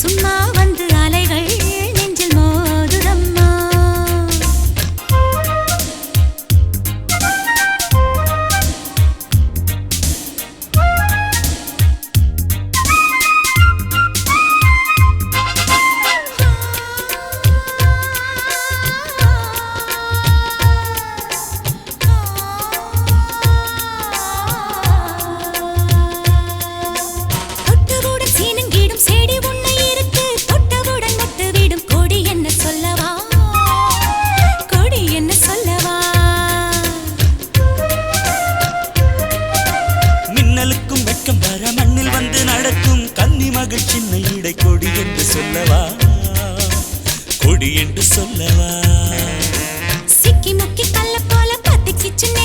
숨 மகள் சின்ன இடை கொடி என்று சொல்லவா? கொடி என்று சொல்லவா? சிக்கி முக்கி கல்ல போல பத்தி சிச்சுனே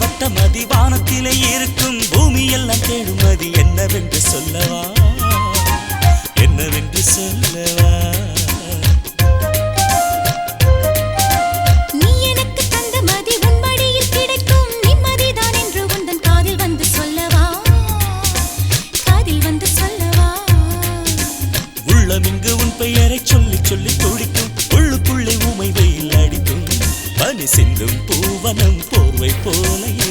வண்ணமதி வட்டமதி வானத்திலே இருக்கும் பூமி எல்லாம் தேடுமதி என்னவென்று சொல்லவா? என்னவென்று சொல்லவா? நீ எனக்கு தந்த மதி உன் மடியில் கிடைக்கும். நிம்மதிதான் என்று உந்தன் காதில் வந்து சொல்லவா? காதில் வந்து சொல்லவா? உள்ளமிங்கு உன் பெயரை சொல்லி சொல்லி துடிக்கும். உள்ளுக்குள்ளே உமை வெயில் அடிக்கும். பனி சிந்தும் பூவனம் பூவை போல